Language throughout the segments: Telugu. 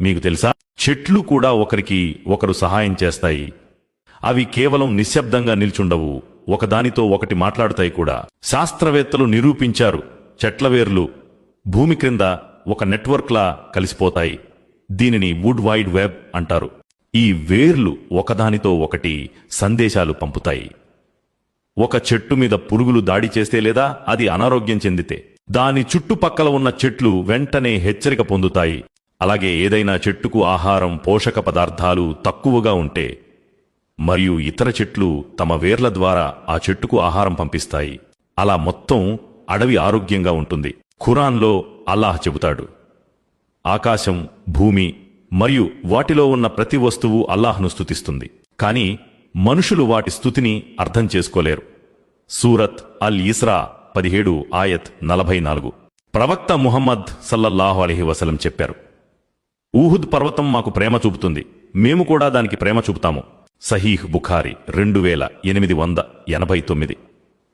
మీకు తెలుసా? చెట్లు కూడా ఒకరికి ఒకరు సహాయం చేస్తాయి. అవి కేవలం నిశ్శబ్దంగా నిల్చుండవు. ఒకదానితో ఒకటి మాట్లాడుతాయి కూడా. శాస్త్రవేత్తలు నిరూపించారు చెట్ల వేర్లు భూమి క్రింద ఒక నెట్వర్క్లా కలిసిపోతాయి. దీనిని వుడ్ వైడ్ వెబ్ అంటారు. ఈ వేర్లు ఒకదానితో ఒకటి సందేశాలు పంపుతాయి. ఒక చెట్టు మీద పురుగులు దాడి చేస్తే లేదా అది అనారోగ్యం చెందితే దాని చుట్టుపక్కల ఉన్న చెట్లు వెంటనే హెచ్చరిక పొందుతాయి. అలాగే ఏదైనా చెట్టుకు ఆహారం పోషక పదార్థాలు తక్కువగా ఉంటే మరియు ఇతర చెట్లు తమ వేర్ల ద్వారా ఆ చెట్టుకు ఆహారం పంపిస్తాయి. అలా మొత్తం అడవి ఆరోగ్యంగా ఉంటుంది. ఖురాన్లో అల్లాహ్ చెబుతాడు. ఆకాశం భూమి మరియు వాటిలో ఉన్న ప్రతి వస్తువు అల్లాహ్ను స్థుతిస్తుంది కానీ మనుషులు వాటి స్థుతిని అర్థం చేసుకోలేరు. సూరత్ అల్ ఇస్రా పదిహేడు ఆయత్ నలభై నాలుగు. ప్రవక్త ముహమ్మద్ సల్లల్లాహు అలహి వసలం చెప్పారు. ఊహుద్ పర్వతం మాకు ప్రేమ చూపుతుంది. మేము కూడా దానికి ప్రేమ చూపుతాము. సహీహ్ బుఖారి రెండు వేల ఎనిమిది వంద ఎనభై తొమ్మిది.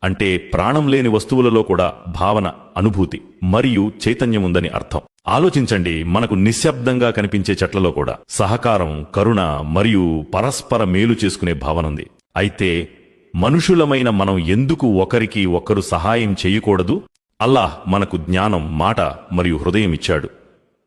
అంటే ప్రాణం లేని వస్తువులలో కూడా భావన అనుభూతి మరియు చైతన్యం ఉందని అర్థం. ఆలోచించండి మనకు నిశ్శబ్దంగా కనిపించే చెట్లలో కూడా సహకారం కరుణ మరియు పరస్పర మేలు చేసుకునే భావనుంది అయితే మనుషులమైన మనం ఎందుకు ఒకరికి ఒకరు సహాయం చేయకూడదు? అల్లాహ్ మనకు జ్ఞానం మాట మరియు హృదయం ఇచ్చాడు.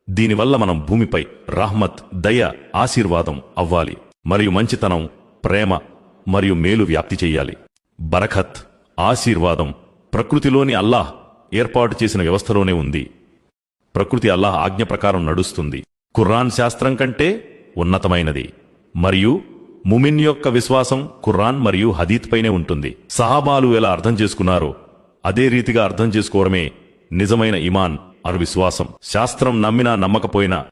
దీనివల్ల మనం భూమిపై రహ్మత్ దయ ఆశీర్వాదం అవ్వాలి. మరియు మంచితనం ప్రేమ మరియు మేలు వ్యాప్తి చెయ్యాలి బరఖత్ ఆశీర్వాదం ప్రకృతిలోని అల్లాహ్ ఏర్పాటు చేసిన వ్యవస్థలోనే ఉంది. ప్రకృతి అల్లాహ్ ఆజ్ఞ ప్రకారం నడుస్తుంది. ఖుర్రాన్ శాస్త్రం కంటే ఉన్నతమైనది. మరియు ముమిన్ యొక్క విశ్వాసం కుర్రాన్ మరియు హదీత్ పైనే ఉంటుంది. సహాబాలు ఎలా అర్థం చేసుకున్నారో అదే రీతిగా అర్థం చేసుకోవడమే నిజమైన ఇమాన్. అరు విశ్వాసం. శాస్త్రం నమ్మినా నమ్మకపోయినా